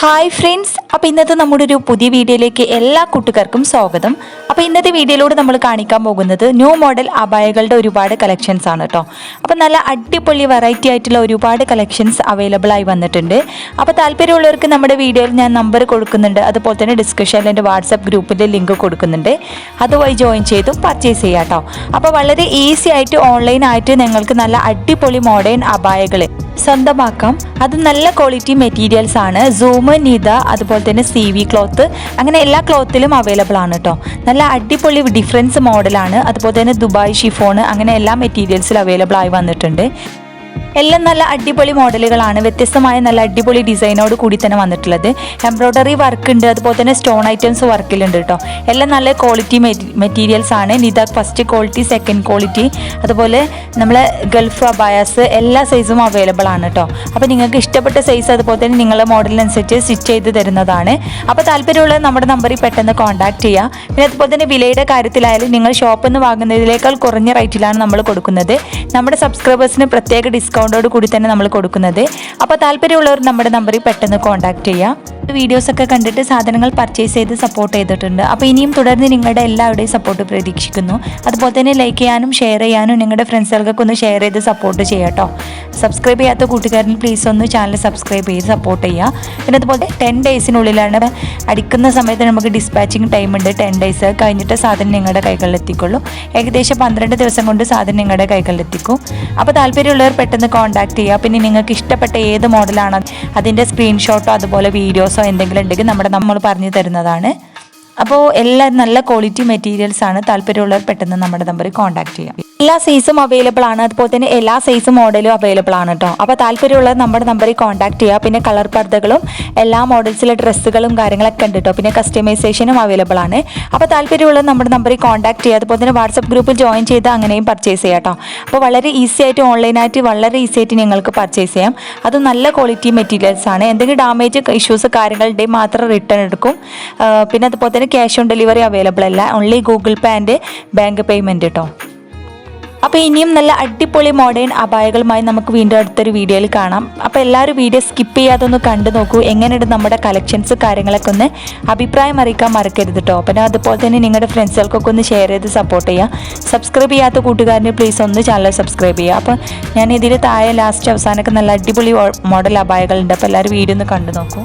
Hi friends, അപ്പോൾ ഇന്നത്തെ നമ്മുടെ ഒരു പുതിയ വീഡിയോയിലേക്ക് എല്ലാ കൂട്ടുകാർക്കും സ്വാഗതം. അപ്പോൾ ഇന്നത്തെ വീഡിയോയിലൂടെ നമ്മൾ കാണിക്കാൻ പോകുന്നത് ന്യൂ മോഡൽ അബായകളുടെ ഒരുപാട് കളക്ഷൻസ് ആണ് കേട്ടോ അപ്പോൾ നല്ല അടിപൊളി വെറൈറ്റി ആയിട്ടുള്ള ഒരുപാട് കളക്ഷൻസ് അവൈലബിൾ ആയി വന്നിട്ടുണ്ട്. അപ്പോൾ താല്പര്യമുള്ളവർക്ക് നമ്മുടെ വീഡിയോയിൽ ഞാൻ നമ്പർ കൊടുക്കുന്നുണ്ട്. അതുപോലെ തന്നെ ഡിസ്ക്രിപ്ഷനിൽ എന്റെ വാട്സപ്പ് ഗ്രൂപ്പിന്റെ ലിങ്ക് കൊടുക്കുന്നുണ്ട്. അതുവഴി ജോയിൻ ചെയ്തും പർച്ചേസ് ചെയ്യാം കേട്ടോ അപ്പോൾ വളരെ ഈസി ആയിട്ട് ഓൺലൈനായിട്ട് നിങ്ങൾക്ക് നല്ല അടിപൊളി മോഡേൺ അബായകൾ സ്വന്തമാക്കാം. അത് നല്ല ക്വാളിറ്റി മെറ്റീരിയൽസ് ആണ്. സൂമ് നിത അതുപോലെ തന്നെ സി വി ക്ലോത്ത് അങ്ങനെ എല്ലാ ക്ലോത്തിലും അവൈലബിൾ ആണ് കേട്ടോ നല്ല അടിപൊളി ഡിഫറൻസ് മോഡലാണ് അതുപോലെ തന്നെ ദുബായ് ഷിഫോൺ അങ്ങനെ എല്ലാ മെറ്റീരിയൽസിലും അവൈലബിൾ ആയി വന്നിട്ടുണ്ട്. എല്ലാം നല്ല അടിപൊളി മോഡലുകളാണ്. വ്യത്യസ്തമായ നല്ല അടിപൊളി ഡിസൈനോട് കൂടി തന്നെ വന്നിട്ടുള്ളത്. എംബ്രോയ്ഡറി വർക്ക് ഉണ്ട് അതുപോലെ തന്നെ സ്റ്റോൺ ഐറ്റംസ് വർക്കിലുണ്ട് കേട്ടോ. എല്ലാം നല്ല ക്വാളിറ്റി മെറ്റീരിയൽസ് ആണ്. Nita first quality second quality അതുപോലെ നമ്മളെ ഗൾഫ് അബായാസ് എല്ലാ സൈസും അവൈലബിൾ ആണ് കേട്ടോ. അപ്പോൾ നിങ്ങൾക്ക് ഇഷ്ടപ്പെട്ട സൈസ് അതുപോലെ തന്നെ നിങ്ങളുടെ മോഡലിനനുസരിച്ച് സ്റ്റിച്ച് ചെയ്ത് തരുന്നതാണ്. അപ്പോൾ താല്പര്യമുള്ള നമ്മുടെ നമ്പറിൽ പെട്ടെന്ന് കോൺടാക്ട് ചെയ്യുക പിന്നെ അതുപോലെ തന്നെ വിലയുടെ കാര്യത്തിലായാലും നിങ്ങൾ ഷോപ്പിൽ നിന്ന് വാങ്ങുന്നതിനേക്കാൾ കുറഞ്ഞ റേറ്റിലാണ് നമ്മൾ കൊടുക്കുന്നത്. നമ്മുടെ സബ്സ്ക്രൈബേഴ്സിന് പ്രത്യേക ഡിസ്കൗണ്ടോട് കൂടി തന്നെ നമ്മൾ കൊടുക്കുന്നത്. അപ്പോൾ താല്പര്യമുള്ളവർ നമ്മുടെ നമ്പറിൽ പെട്ടെന്ന് കോൺടാക്ട് ചെയ്യാം. വീഡിയോസ് ഒക്കെ കണ്ടിട്ട് സാധനങ്ങൾ പർച്ചേസ് ചെയ്ത് സപ്പോർട്ട് ചെയ്തിട്ടുണ്ട്. അപ്പോൾ ഇനിയും തുടർന്ന് നിങ്ങളുടെ എല്ലാവരുടെയും സപ്പോർട്ട് പ്രതീക്ഷിക്കുന്നു. അതുപോലെ തന്നെ ലൈക്ക് ചെയ്യാനും ഷെയർ ചെയ്യാനും നിങ്ങളുടെ ഫ്രണ്ട്സുകൾക്കൊക്കെ ഒന്ന് ഷെയർ ചെയ്ത് സപ്പോർട്ട് ചെയ്യാട്ടോ സബ്സ്ക്രൈബ് ചെയ്യാത്ത കൂട്ടുകാരൻ പ്ലീസ് ഒന്ന് ചാനൽ സബ്സ്ക്രൈബ് ചെയ്ത് സപ്പോർട്ട് ചെയ്യുക പിന്നെ അതുപോലെ ടെൻ ഡേയ്സിനുള്ളിലാണ് അടിക്കുന്ന സമയത്ത് നമുക്ക് ഡിസ്പാച്ചിങ് ടൈം ഉണ്ട്. ടെൻ ഡേയ്സ് കഴിഞ്ഞിട്ട് സാധനം നിങ്ങളുടെ കൈകളിലെത്തിക്കുള്ളൂ. ഏകദേശം പന്ത്രണ്ട് ദിവസം കൊണ്ട് സാധനം നിങ്ങളുടെ കൈകളിലെത്തിക്കും അപ്പോൾ താല്പര്യമുള്ളവർ പെട്ടെന്ന് കോൺടാക്ട് ചെയ്യുക. പിന്നെ നിങ്ങൾക്ക് ഇഷ്ടപ്പെട്ട ഏത് മോഡലാണ് അതിന്റെ സ്ക്രീൻഷോട്ടോ അതുപോലെ വീഡിയോസോ എന്തെങ്കിലും ഉണ്ടെങ്കിൽ നമ്മുടെ നമ്മൾ പറഞ്ഞു തരുന്നതാണ്. അപ്പോൾ എല്ലാം നല്ല ക്വാളിറ്റി മെറ്റീരിയൽസ് ആണ് താല്പര്യമുള്ളവർ പെട്ടെന്ന് നമ്മുടെ നമ്പറിൽ കോൺടാക്ട് ചെയ്യാം. എല്ലാ സൈസും അവൈലബിൾ ആണ്. അതുപോലെ തന്നെ എല്ലാ സൈസ് മോഡലും അവൈലബിൾ ആണ് കേട്ടോ അപ്പോൾ താല്പര്യമുള്ള നമ്മുടെ നമ്പറിൽ കോൺടാക്ട് ചെയ്യുക. പിന്നെ കളർ പർദ്ദകളും എല്ലാ മോഡൽസിലെ ഡ്രസ്സുകളും കാര്യങ്ങളൊക്കെ ഉണ്ട് കേട്ടോ പിന്നെ കസ്റ്റമൈസേഷനും അവൈലബിൾ ആണ്. അപ്പോൾ താല്പര്യമുള്ള നമ്മുടെ നമ്പറിൽ കോൺടാക്ട് ചെയ്യുക. അതുപോലെ തന്നെ വാട്സപ്പ് ഗ്രൂപ്പിൽ ജോയിൻ ചെയ്ത് അങ്ങനെയും പർച്ചേസ് ചെയ്യാം കേട്ടോ അപ്പോൾ വളരെ ഈസി ആയിട്ട് ഓൺലൈനായിട്ട് വളരെ ഈസി ആയിട്ട് നിങ്ങൾക്ക് പർച്ചേസ് ചെയ്യാം. അത് നല്ല ക്വാളിറ്റി മെറ്റീരിയൽസ് ആണ്. എന്തെങ്കിലും ഡാമേജ് ഇഷ്യൂസ് കാര്യങ്ങളുടെയും മാത്രം റിട്ടേൺ എടുക്കും. പിന്നെ അതുപോലെ തന്നെ ക്യാഷ് ഓൺ ഡെലിവറി അവൈലബിൾ അല്ല. Only Google Pay and bank payment കേട്ടോ അപ്പോൾ ഇനിയും നല്ല അടിപൊളി മോഡേൺ അപായകളുമായി നമുക്ക് വീണ്ടും അടുത്തൊരു വീഡിയോയിൽ കാണാം. അപ്പോൾ എല്ലാവരും വീഡിയോ സ്കിപ്പ് ചെയ്യാതെ ഒന്ന് കണ്ടു നോക്കൂ. എങ്ങനെയുണ്ട് നമ്മുടെ കളക്ഷൻസ് കാര്യങ്ങളൊക്കെ ഒന്ന് അഭിപ്രായം അറിയിക്കാൻ മറക്കരുത് കേട്ടോ പിന്നെ അതുപോലെ തന്നെ നിങ്ങളുടെ ഫ്രണ്ട്സുകൾക്കൊക്കെ ഒന്ന് ഷെയർ ചെയ്ത് സപ്പോർട്ട് ചെയ്യുക സബ്സ്ക്രൈബ് ചെയ്യാത്ത കൂട്ടുകാരനെ പ്ലീസ് ഒന്ന് ചാനൽ സബ്സ്ക്രൈബ് ചെയ്യുക. അപ്പോൾ ഞാൻ ഇതിൽ താഴെ ലാസ്റ്റ് അവസാനമൊക്കെ നല്ല അടിപൊളി മോഡൽ അപായകളുണ്ട്. അപ്പോൾ എല്ലാവരും വീഡിയോ ഒന്ന് കണ്ടു നോക്കൂ.